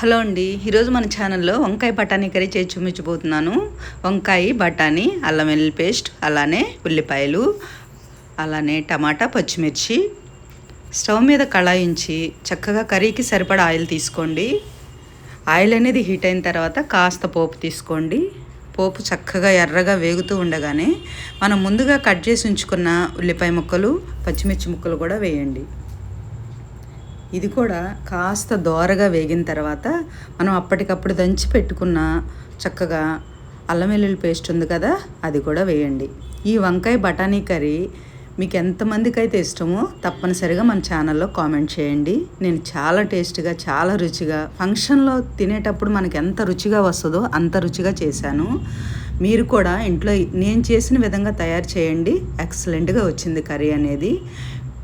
Hello అండి. ఈరోజు మన ఛానల్లో వంకాయ బఠానీ కర్రీ చేసి చూపించబోతున్నాను. వంకాయ బఠానీ అల్లం వెల్లుల్లి పేస్ట్ అలానే ఉల్లిపాయలు అలానే టమాటా పచ్చిమిర్చి. స్టవ్ మీద కళాయించి చక్కగా కర్రీకి సరిపడా ఆయిల్ తీసుకోండి. ఆయిల్ అనేది హీట్ అయిన తర్వాత కాస్త పోపు తీసుకోండి. పోపు చక్కగా ఎర్రగా వేగుతూ ఉండగానే మనం ముందుగా కట్ చేసి ఉంచుకున్న ఉల్లిపాయ ముక్కలు పచ్చిమిర్చి ముక్కలు కూడా వేయండి. ఇది కూడా కాస్త దోరగా వేగిన తర్వాత మనం అప్పటికప్పుడు దంచి పెట్టుకున్న చక్కగా అల్లం వెల్లుల్లి పేస్ట్ ఉంది కదా అది కూడా వేయండి. ఈ వంకాయ బఠానీ కర్రీ మీకు ఎంతమందికి అయితే ఇష్టమో తప్పనిసరిగా మన ఛానల్లో కామెంట్ చేయండి. నేను చాలా టేస్ట్గా చాలా రుచిగా ఫంక్షన్లో తినేటప్పుడు మనకి ఎంత రుచిగా వస్తుందో అంత రుచిగా చేశాను. మీరు కూడా ఇంట్లో నేను చేసిన విధంగా తయారు చేయండి. ఎక్సలెంట్గా వచ్చింది కర్రీ అనేది.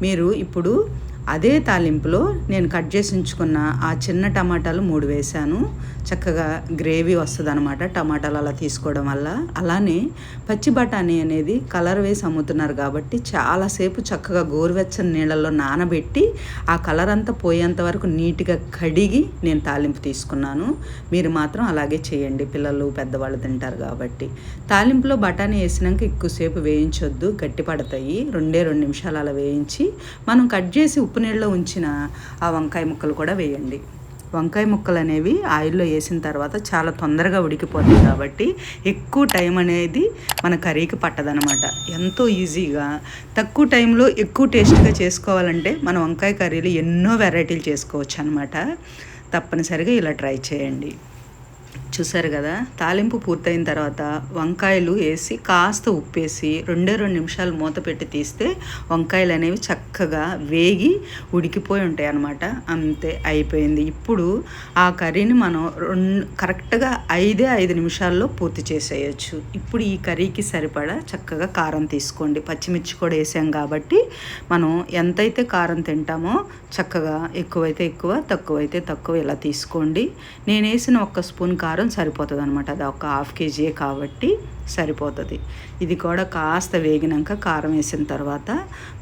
మీరు ఇప్పుడు అదే తాలింపులో నేను కట్ చేసి ఉంచుకున్న ఆ చిన్న టమాటాలు మూడు వేశాను. చక్కగా గ్రేవీ వస్తుంది అనమాట టమాటాలు అలా తీసుకోవడం వల్ల. అలానే పచ్చి బఠానీ అనేది కలర్ వేసి అమ్ముతున్నారు కాబట్టి చాలాసేపు చక్కగా గోరువెచ్చని నీళ్ళల్లో నానబెట్టి ఆ కలర్ అంతా పోయేంత వరకు నీట్గా కడిగి నేను తాలింపు తీసుకున్నాను. మీరు మాత్రం అలాగే చేయండి. పిల్లలు పెద్దవాళ్ళు తింటారు కాబట్టి. తాలింపులో బఠానీ వేసినాక ఎక్కువసేపు వేయించొద్దు. గట్టి పడతాయి రెండే రెండు నిమిషాలు అలా వేయించి మనం కట్ చేసి ఉప్పు నీళ్ళలో ఉంచిన ఆ వంకాయ ముక్కలు కూడా వేయండి. వంకాయ ముక్కలు అనేవి ఆయిల్లో వేసిన తర్వాత చాలా తొందరగా ఉడికిపోతాయి కాబట్టి ఎక్కువ టైం అనేది మన కర్రీకి పట్టదనమాట ఎంతో ఈజీగా తక్కువ టైంలో ఎక్కువ టేస్ట్గా చేసుకోవాలంటే మన వంకాయ కర్రీలు ఎన్నో వెరైటీలు చేసుకోవచ్చు అనమాట తప్పనిసరిగా ఇలా ట్రై చేయండి. చూసారు కదా? తాలింపు పూర్తయిన తర్వాత వంకాయలు వేసి కాస్త ఉప్పేసి రెండే రెండు నిమిషాలు మూత పెట్టి తీస్తే వంకాయలు అనేవి చక్కగా వేగి ఉడికిపోయి ఉంటాయి అన్నమాట. అంతే అయిపోయింది. ఇప్పుడు ఆ కర్రీని మనం రెండు కరెక్ట్గా ఐదే ఐదు నిమిషాల్లో పూర్తి చేసేయచ్చు. ఇప్పుడు ఈ కర్రీకి సరిపడా చక్కగా కారం తీసుకోండి. పచ్చిమిర్చి కూడా వేసాం కాబట్టి మనం ఎంతైతే కారం తింటామో చక్కగా ఎక్కువైతే ఎక్కువ తక్కువైతే తక్కువ ఇలా తీసుకోండి. నేను వేసిన ఒక్క స్పూన్ కారం సరిపోతుంది అనమాట అది ఒక హాఫ్ కేజీ కాబట్టి సరిపోతుంది. ఇది కూడా కాస్త వేగినాక కారం వేసిన తర్వాత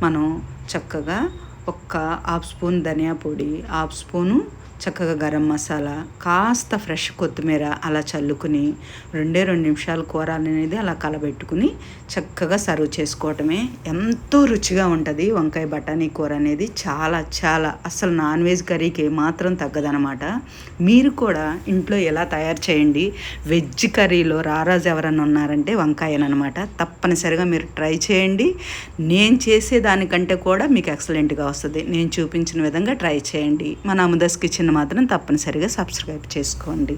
మనం చక్కగా ఒక్క హాఫ్ స్పూన్ ధనియా పొడి హాఫ్ స్పూను చక్కగా గరం మసాలా కాస్త ఫ్రెష్ కొత్తిమీర అలా చల్లుకుని రెండే రెండు నిమిషాలు కూర అనేది అలా కలబెట్టుకుని చక్కగా సర్వ్ చేసుకోవటమే. ఎంతో రుచిగా ఉంటుంది వంకాయ బఠానీ కూర అనేది. చాలా చాలా అసలు నాన్ వెజ్ కర్రీకి మాత్రం తగ్గదనమాట మీరు కూడా ఇంట్లో ఎలా తయారు చేయండి? వెజ్ కర్రీలో రారాజు ఎవరన్నా ఉన్నారంటే వంకాయనమాట తప్పనిసరిగా మీరు ట్రై చేయండి. నేను చేసే దానికంటే కూడా మీకు ఎక్సలెంట్గా వస్తుంది. నేను చూపించిన విధంగా ట్రై చేయండి. మన అముదస్ కిచెన్ మాత్రం తప్పనిసరిగా సబ్స్క్రైబ్ చేసుకోండి.